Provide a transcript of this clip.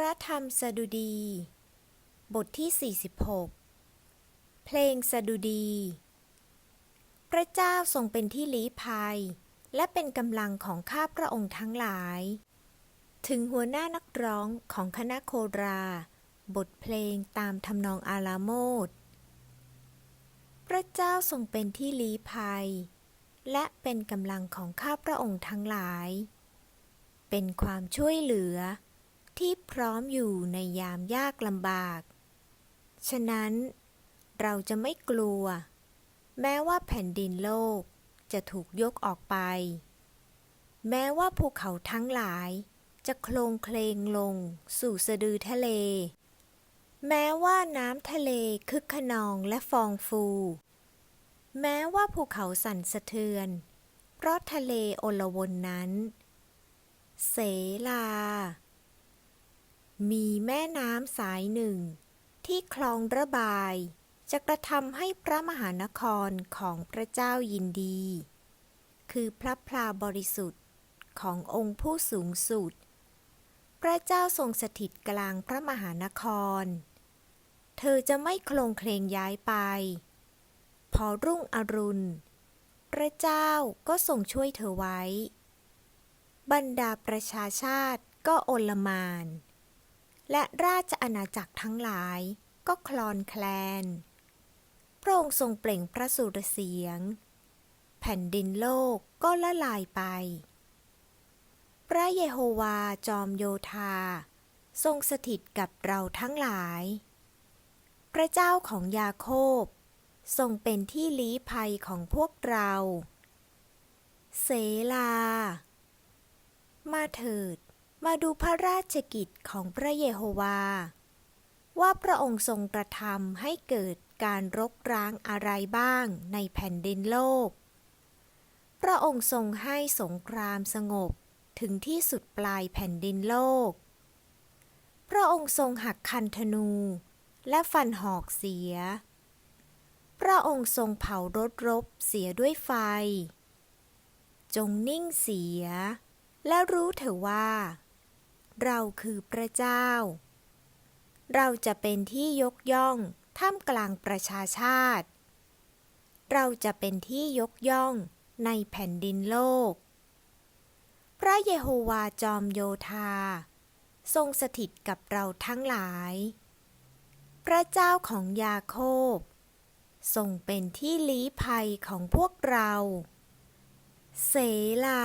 ระธรรมสดุดี บทที่ 46 เพลงสดุดี พระเจ้าทรงเป็นที่ลี้ภัย และเป็นกำลังของข้าพระองค์ทั้งหลาย ถึงหัวหน้านักร้องของคณะโครา บทเพลงตามทำนองอาลาโมดพระเจ้าทรงเป็นที่ลี้ภัย และเป็นกำลังของข้าพระองค์ทั้งหลาย เป็นความช่วยเหลือ ที่พร้อมอยู่ในยามยากลำบาก ฉะนั้น เราจะไม่กลัว แม้ว่าแผ่นดินโลกจะถูกยกออกไป แม้ว่าภูเขาทั้งหลายจะโคลงเคลงลงสู่สะดือทะเล แม้ว่าน้ำทะเลคึกขนองและฟองฟู แม้ว่าภูเขาสั่นสะเทือน เพราะทะเลโอลวนนั้น เสลา มีแม่น้ำสายหนึ่ง ที่คลองระบาย จะกระทำให้พระมหานครของพระเจ้ายินดี คือพระพลาบริสุทธิ์ขององค์ผู้สูงสุด พระเจ้าทรงสถิตกลางพระมหานคร เธอจะไม่โคลงเคลงย้ายไป พอรุ่งอรุณ พระเจ้าก็ทรงช่วยเธอไว้ บรรดาประชาชาติก็โอลมาน และราชอาณาจักรทั้งหลายก็คลอนแคลน พระองค์ทรงเปล่งพระสุรเสียง แผ่นดินโลกก็ละลายไป พระเยโฮวาจอมโยธา ทรงสถิตกับเราทั้งหลาย พระเจ้าของยาโคบ ทรงเป็นที่ลี้ภัยของพวกเรา เสลา มาเถิด มาดูพระราชกิจของพระเยโฮวา ว่าพระองค์ทรงกระทำให้เกิดการรกร้างอะไรบ้างในแผ่นดินโลก พระองค์ทรงให้สงครามสงบถึงที่สุดปลายแผ่นดินโลก พระองค์ทรงหักคันธนู และฟันหอกเสีย พระองค์ทรงเผารถรบเสียด้วยไฟ จงนิ่งเสีย และรู้เถอะว่า เราคือพระเจ้า เราจะเป็นที่ยกย่องท่ามกลางประชาชาติ เราจะเป็นที่ยกย่องในแผ่นดินโลก พระเยโฮวาจอมโยธา ทรงสถิตกับเราทั้งหลาย พระเจ้าของยาโคบทรงเป็นที่ลี้ภัยของพวกเรา เสลา